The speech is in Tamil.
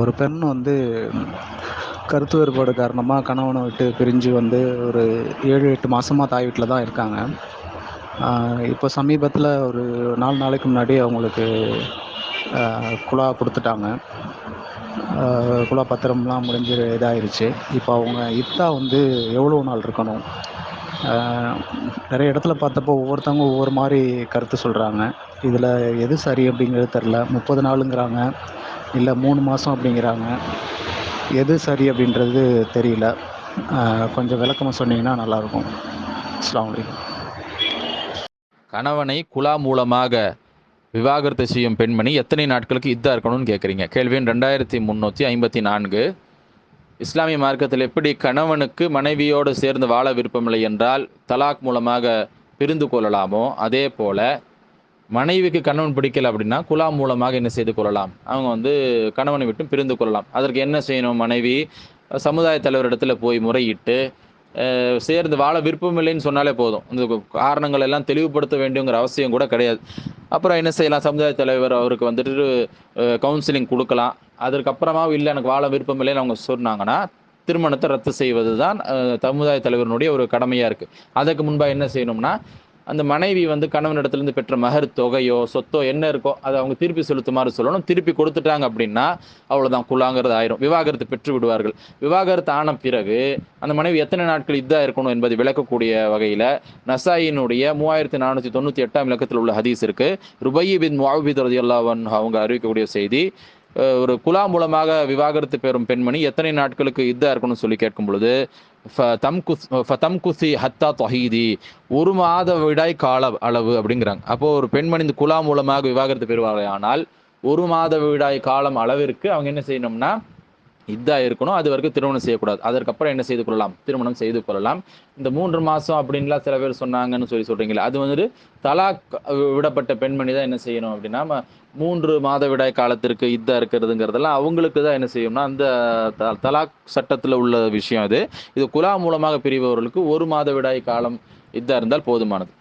ஒரு பெண் வந்து கருத்து வேறுபாடு காரணமாக கணவனை விட்டு பிரிஞ்சு வந்து ஒரு ஏழு எட்டு மாதமா தாய் வீட்டில் தான் இருக்காங்க. இப்போ சமீபத்தில் ஒரு நாலு நாளைக்கு முன்னாடி அவங்களுக்கு குழா கொடுத்துட்டாங்க. குழா பத்திரம்லாம் முடிஞ்சு இதாயிருச்சு. இப்போ அவங்க இத்தா வந்து எவ்வளோ நாள் இருக்கணும்? நிறைய இடத்துல பார்த்தப்போ ஒவ்வொருத்தவங்க ஒவ்வொரு மாதிரி கருத்து சொல்கிறாங்க இதில் எது சரி அப்படிங்கிறது தெரில முப்பது நாளுங்கிறாங்க. இல்லை மூணு மாதம் அப்படிங்கிறாங்க. எது சரி அப்படின்றது தெரியல. கொஞ்சம் விளக்கமாக சொன்னீங்கன்னா நல்லாயிருக்கும். அஸ்லாம் வலைக்கம் கணவனை குலா மூலமாக விவாகரத்து செய்யும் பெண்மணி எத்தனை நாட்களுக்கு இதாக இருக்கணும்னு கேட்குறீங்க கேள்வி ரெண்டாயிரத்தி முந்நூற்றி ஐம்பத்தி நான்கு. இஸ்லாமிய மார்க்கத்தில் எப்படி கணவனுக்கு மனைவியோடு சேர்ந்து வாழ விருப்பமில்லை என்றால் தலாக் மூலமாக பிரிந்து கொள்ளலாமோ? அதே போல் மனைவிக்கு கணவன் பிடிக்கல அப்படின்னா குலா மூலமாக என்ன செய்து கொள்ளலாம்? அவங்க வந்து கணவனை விட்டு பிரிந்து கொள்ளலாம். அதற்கு என்ன செய்யணும்? மனைவி சமுதாய தலைவரிடத்தில் போய் முறையிட்டு சேர்ந்து வாழ விருப்பம் இல்லைன்னு சொன்னாலே போதும். இந்த காரணங்கள் எல்லாம் தெளிவுபடுத்த வேண்டியங்கிற அவசியம் கூட கிடையாது. அப்புறம் என்ன செய்யலாம்? சமுதாய தலைவர் அவருக்கு வந்துட்டு கவுன்சிலிங் கொடுக்கலாம். அதற்கப்புறமா இல்லை எனக்கு வாழ விருப்பம் இல்லைன்னு அவங்க சொன்னாங்கன்னா திருமணத்தை ரத்து செய்வது தான் சமுதாய தலைவருடைய ஒரு கடமையாக இருக்குது அதுக்கு முன்பாக என்ன செய்யணும்னா அந்த மனைவி வந்து கணவனிடத்துலேருந்து பெற்ற மகர் தொகையோ சொத்தோ என்ன இருக்கோ அதை அவங்க திருப்பி செலுத்துமாறு சொல்லணும். திருப்பி கொடுத்துட்டாங்க அப்படின்னா அவ்வளோதான் குலாங்கிறது ஆயிரும். விவாகரத்து பெற்று விடுவார்கள். விவாகரத்து ஆன பிறகு அந்த மனைவி எத்தனை நாட்கள் இதாக இருக்கணும் என்பதை விளக்கக்கூடிய வகையில் நசாயினுடைய மூவாயிரத்தி நானூற்றி தொண்ணூற்றி எட்டாம் இலக்கத்தில் உள்ள ஹதீஸ் இருக்குது ருபையி பின் முவாபித் ரதி அல்லாவன் அவங்க அறிவிக்கக்கூடிய செய்தி ஒரு குலா மூலமாக விவாகரத்து பெறும் பெண்மணி எத்தனை நாட்களுக்கு இதாக இருக்கணும்னு சொல்லி கேட்கும் பொழுது தம் குசி ஹத்தா தொஹீதி ஒரு மாத விடாய் கால அளவு அப்படிங்கிறாங்க. அப்போது ஒரு பெண்மணி இந்த குலா மூலமாக விவாகரத்து பெறுவார்கள் ஆனால் ஒரு மாத விடாய் காலம் அளவிற்கு அவங்க என்ன செய்யணும்னா இதாக இருக்கணும். அது வரைக்கும் திருமணம் செய்யக்கூடாது. அதற்கப்புறம் என்ன செய்து கொள்ளலாம்? திருமணம் செய்து கொள்ளலாம். இந்த மூன்று மாதம் அப்படின்லாம் சில பேர் சொன்னாங்கன்னு சொல்லி சொல்கிறீங்களா அது வந்துட்டு தலாக் விடப்பட்ட பெண்மணி தான் என்ன செய்யணும் அப்படின்னா மூன்று மாத விடாய் காலத்திற்கு இதாக இருக்கிறதுங்கிறதெல்லாம் அவங்களுக்கு தான் என்ன செய்யும்னா அந்த தலாக் சட்டத்தில் உள்ள விஷயம் அது. இது குலா மூலமாக பிரிபவர்களுக்கு ஒரு மாத விடாய் காலம் இதாக இருந்தால் போதுமானது.